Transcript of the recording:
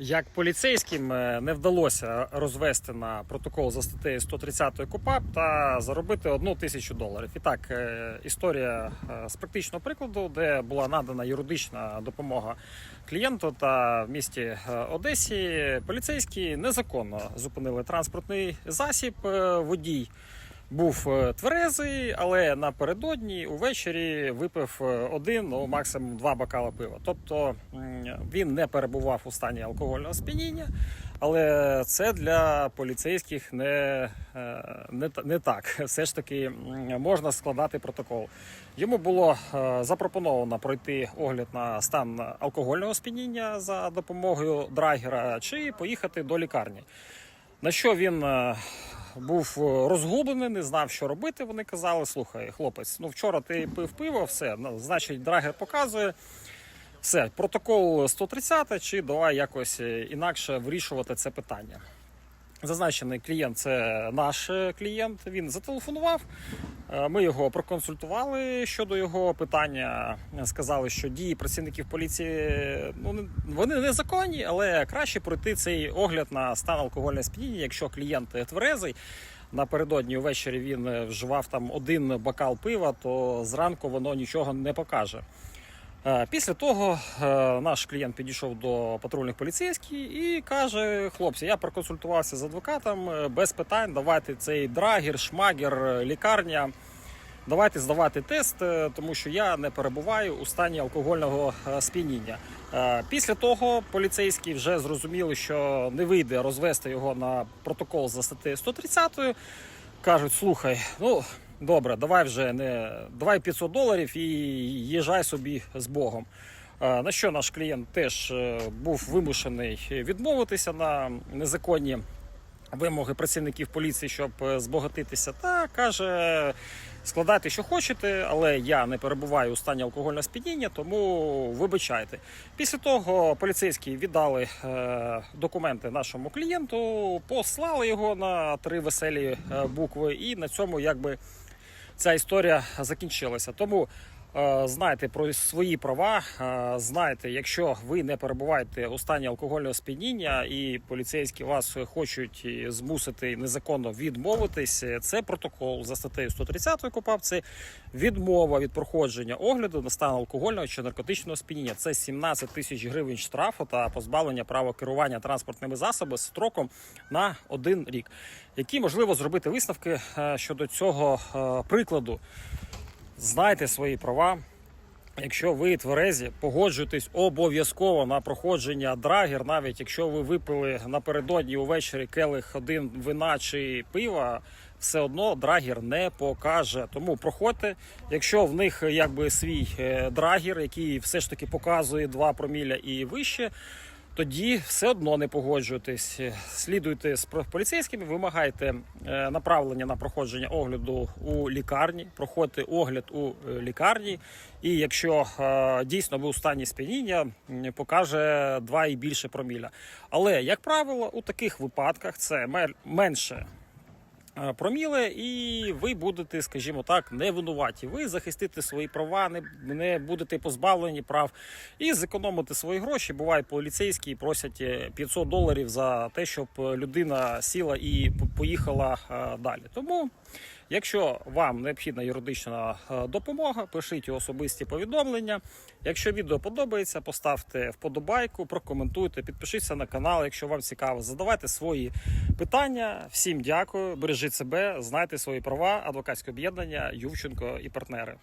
Як поліцейським е, не вдалося розвести на протокол за статтею 130 КУПАП та заробити одну тисячу доларів. І так, е, історія е, з практичного прикладу, де була надана юридична допомога клієнту та в місті Одесі поліцейські незаконно зупинили транспортний засіб. Водій був е, тверезий, але напередодні увечері випив е, один, ну максимум два бокала пива. Тобто він не перебував у стані алкогольного сп'яніння, але це для поліцейських не, е, не, не так. Все ж таки можна складати протокол. Йому було запропоновано пройти огляд на стан алкогольного сп'яніння за допомогою драгера чи поїхати до лікарні. На що він був е, розгублений, не знав, що робити. Вони казали: слухай, хлопець, ну вчора ти пив пиво, все, значить, драгер показує. Все, протокол 130 чи давай якось е, інакше вирішувати це питання. Зазначений клієнт це наш клієнт. Він зателефонував. е, Ми його проконсультували щодо його питання. Сказали, що дії працівників поліції ну вони незаконні, але краще пройти цей огляд на стан алкогольного сп'яніння, якщо клієнт тверезий. Напередодні ввечері він вживав там один бокал пива, то зранку воно нічого не покаже. Після того е, наш клієнт підійшов до патрульних поліцейських і каже: хлопці, я проконсультувався з адвокатом е, без питань. Давайте цей драгер, шмагер, е, лікарня. Давайте здавати тест, тому що я не перебуваю у стані алкогольного сп'яніння. Після того поліцейські вже зрозуміли, що не вийде розвести його на протокол за статтею 130. Кажуть, слухай, ну добре, давай вже не давай 500 доларів і їжджай собі з Богом. Е, На що наш клієнт теж е, був вимушений відмовитися на незаконні вимоги працівників поліції, щоб е, збогатитися, та каже: складайте, що хочете, але я не перебуваю у стані алкогольного сп'яніння, тому вибачайте. Після того поліцейські віддали документи нашому клієнту, послали його на три веселі букви, і на цьому якби ця історія закінчилася. Тому знайте про свої права. е, Знайте, якщо ви не перебуваєте у стані алкогольного сп'яніння і поліцейські вас хочуть е, змусити незаконно відмовитись, е, це протокол за статтею 130 КУПАП. Це відмова від проходження огляду на стан алкогольного чи наркотичного сп'яніння. Це 17 тисяч гривень штрафу та позбавлення права керування транспортними засобами строком на один рік. Які можливо зробити висновки е, щодо цього е, прикладу? Знайте свої права. Якщо ви тверезі, погоджуйтесь обов'язково на проходження драгер, навіть якщо ви випили напередодні увечері келих один вина чи пива, все одно драгер не покаже. Тому проходьте. Якщо в них якби свій е, драгер, який все ж таки показує 2 проміля і вище. Тоді все одно не погоджуйтесь. Слідуйте з поліцейськими, вимагайте е, направлення на проходження огляду у лікарні, проходьте огляд у е, лікарні. І якщо е, дійсно ви у стані сп'яніння, покаже 2 і більше проміля. Але як правило, у таких випадках це менше е, проміле, і ви будете, скажімо так, не винуваті. Ви захистите свої права, не, не будете позбавлені прав і зекономите свої гроші. Буває, поліцейські просять е, 500 доларів за те, щоб е, людина сіла і поїхала е, далі. Тому. Якщо вам необхідна юридична е, допомога, пишіть особисті повідомлення. Якщо відео подобається, поставте вподобайку, прокоментуйте, підпишіться на канал, якщо вам цікаво. Задавайте свої питання. Всім дякую, бережіть себе, знайте свої права. Адвокатське об'єднання Ювченко і партнери.